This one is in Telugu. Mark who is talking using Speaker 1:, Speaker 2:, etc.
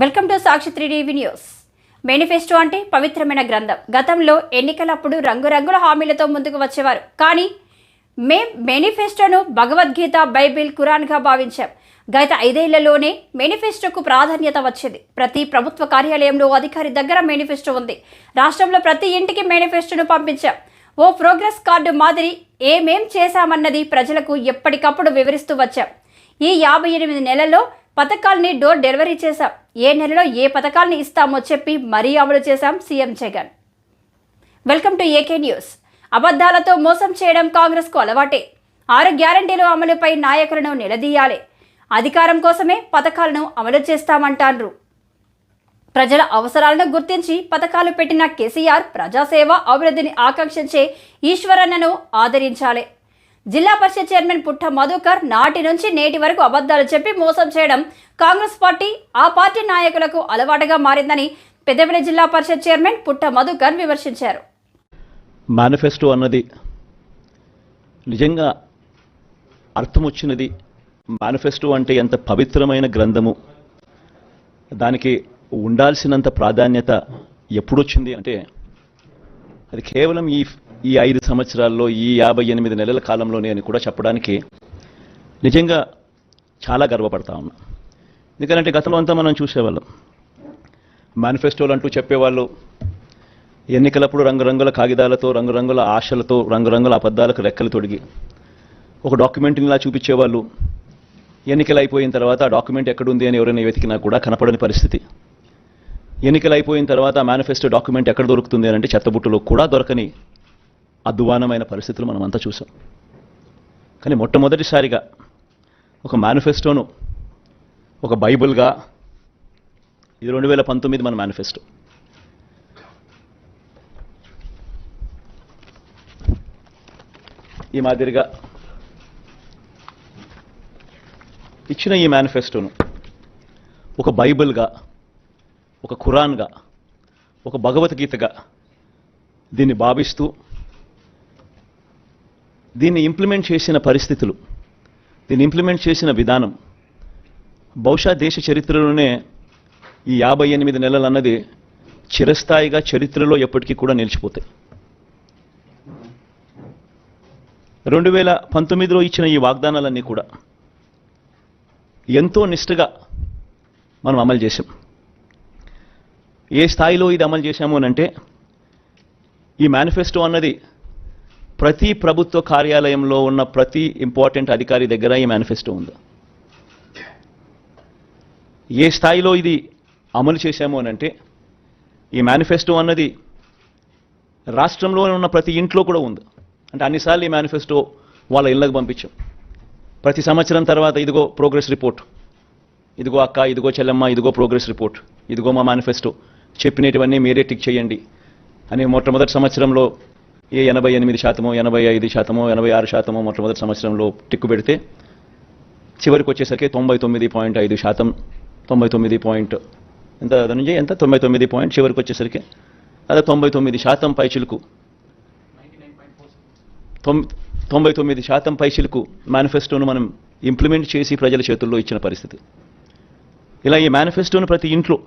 Speaker 1: Welcome to Sakshi three TV news. Manifesto అంటే పవిత్రమైన గ్రంథం. గతంలో ఎన్నికలప్పుడు రంగురంగుల హామీలతో ముందుకు వచ్చేవారు. కానీ మేం మేనిఫెస్టోను భగవద్గీత బైబిల్ ఖురాన్గా భావించాం. గత ఐదేళ్ళలోనే మేనిఫెస్టోకు ప్రాధాన్యత వచ్చింది. ప్రతి ప్రభుత్వ కార్యాలయంలో అధికారి దగ్గర మేనిఫెస్టో ఉంది. రాష్ట్రంలో ప్రతి ఇంటికి మేనిఫెస్టోను పంపించాం. ఓ ప్రోగ్రెస్ కార్డు మాదిరి ఏమేం చేశామన్నది ప్రజలకు ఎప్పటికప్పుడు వివరిస్తూ వచ్చాం. ఈ యాభై ఎనిమిది నెలల్లో పథకాల్ని డోర్ డెలివరీ చేశాం. ఏ నెలలో ఏ పథకాల్ని ఇస్తామో చెప్పి మరీ అమలు చేశాం CM Jagan. Welcome to AK news. అబద్ధాలతో మోసం చేయడం కాంగ్రెస్కు అలవాటే. ఆరు గ్యారంటీలు అమలుపై నాయకులను నిలదీయాలి. అధికారం కోసమే పథకాలను అమలు చేస్తామంటారు ప్రజల అవసరాలను గుర్తించి పథకాలు పెట్టిన కేసీఆర్ ప్రజాసేవ అభివృద్ధిని ఆకాంక్షించే ఈశ్వరన్నను ఆదరించాలి. జిల్లా పరిషత్ చైర్మన్ పుట్ట మధుకర్ నాటి నుంచి నేటి వరకు అబద్ధాలు చెప్పి మోసం చేయడం కాంగ్రెస్ పార్టీ ఆ పార్టీ నాయకులకు అలవాటుగా మారిందని పెద్దపల్లి జిల్లా పరిషత్ చైర్మన్ పుట్ట మధుకర్ విమర్శించారు.
Speaker 2: మేనిఫెస్టో అన్నది నిజంగా అర్థం వచ్చినది మేనిఫెస్టో అంటే ఎంత పవిత్రమైన గ్రంథము. దానికి ఉండాల్సినంత ప్రాధాన్యత ఎప్పుడొచ్చింది అంటే అది కేవలం ఈ ఈ ఐదు సంవత్సరాల్లో ఈ యాభై ఎనిమిది నెలల కాలంలోనే అని కూడా చెప్పడానికి నిజంగా చాలా గర్వపడతా ఉన్నా. ఎందుకంటే గతంలో అంతా మనం చూసేవాళ్ళం. మేనిఫెస్టోలు అంటూ చెప్పేవాళ్ళు ఎన్నికలప్పుడు రంగురంగుల కాగితాలతో రంగురంగుల ఆశలతో రంగురంగుల అబద్ధాలకు రెక్కలు తొడిగి ఒక డాక్యుమెంట్ని ఇలా చూపించేవాళ్ళు. ఎన్నికలు అయిపోయిన తర్వాత ఆ డాక్యుమెంట్ ఎక్కడుంది అని ఎవరైనా వెతికినా కూడా కనపడని పరిస్థితి. ఎన్నికలు అయిపోయిన తర్వాత ఆ మేనిఫెస్టో డాక్యుమెంట్ ఎక్కడ దొరుకుతుంది అని అంటే చెత్తబుట్టులో కూడా దొరకని అధ్వానమైన పరిస్థితులు మనం అంతా చూసాం. కానీ మొట్టమొదటిసారిగా ఒక మేనిఫెస్టోను ఒక బైబిల్గా ఇది రెండు వేల పంతొమ్మిది మన మేనిఫెస్టో ఈ మాదిరిగా ఇచ్చిన ఈ మేనిఫెస్టోను ఒక బైబిల్గా ఒక ఖురాన్గా ఒక భగవద్గీతగా దీన్ని భావిస్తూ దీన్ని ఇంప్లిమెంట్ చేసిన పరిస్థితులు దీన్ని ఇంప్లిమెంట్ చేసిన విధానం. బహుశా దేశ చరిత్రలోనే ఈ యాభై ఎనిమిది నెలలు అన్నది చిరస్థాయిగా చరిత్రలో ఎప్పటికీ కూడా నిలిచిపోతాయి. రెండు వేల పంతొమ్మిదిలో ఇచ్చిన ఈ వాగ్దానాలన్నీ కూడా ఎంతో నిష్ఠగా మనం అమలు చేశాం. ఏ స్థాయిలో ఇది అమలు చేశాము అని అంటే ఈ మేనిఫెస్టో అన్నది ప్రతి ప్రభుత్వ కార్యాలయంలో ఉన్న ప్రతి ఇంపార్టెంట్ అధికారి దగ్గర ఈ మేనిఫెస్టో ఉంది. ఏ స్థాయిలో ఇది అమలు చేశాము అని అంటే ఈ మేనిఫెస్టో అన్నది రాష్ట్రంలో ఉన్న ప్రతి ఇంట్లో కూడా ఉంది. అంటే అన్నిసార్లు ఈ మేనిఫెస్టో వాళ్ళ ఇళ్ళకు పంపించాం. ప్రతి సంవత్సరం తర్వాత ఇదిగో ప్రోగ్రెస్ రిపోర్ట్ ఇదిగో అక్క ఇదిగో చెల్లెమ్మ ఇదిగో ప్రోగ్రెస్ రిపోర్ట్ ఇదిగో మా మేనిఫెస్టో చెప్పినటువన్నీ మీరే టిక్ చేయండి. అని మొట్టమొదటి సంవత్సరంలో ఏ ఎనభై ఎనిమిది శాతమో ఎనభై ఐదు శాతమో ఎనభై ఆరు శాతమో మొట్టమొదటి సంవత్సరంలో టిక్కు పెడితే చివరికి వచ్చేసరికి తొంభై తొమ్మిది పాయింట్ ఐదు శాతం తొంభై తొమ్మిది పాయింట్ ఎంత నుంచి ఎంత? తొంభై తొమ్మిది పాయింట్ చివరికి వచ్చేసరికి అదే తొంభై తొమ్మిది శాతం పైచిలుకు తొం- తొంభై తొమ్మిది శాతం పైచిలుకు మేనిఫెస్టోను మనం ఇంప్లిమెంట్ చేసి ప్రజల చేతుల్లో ఇచ్చిన పరిస్థితి. ఇలా ఈ మేనిఫెస్టోను ప్రతి ఇంట్లో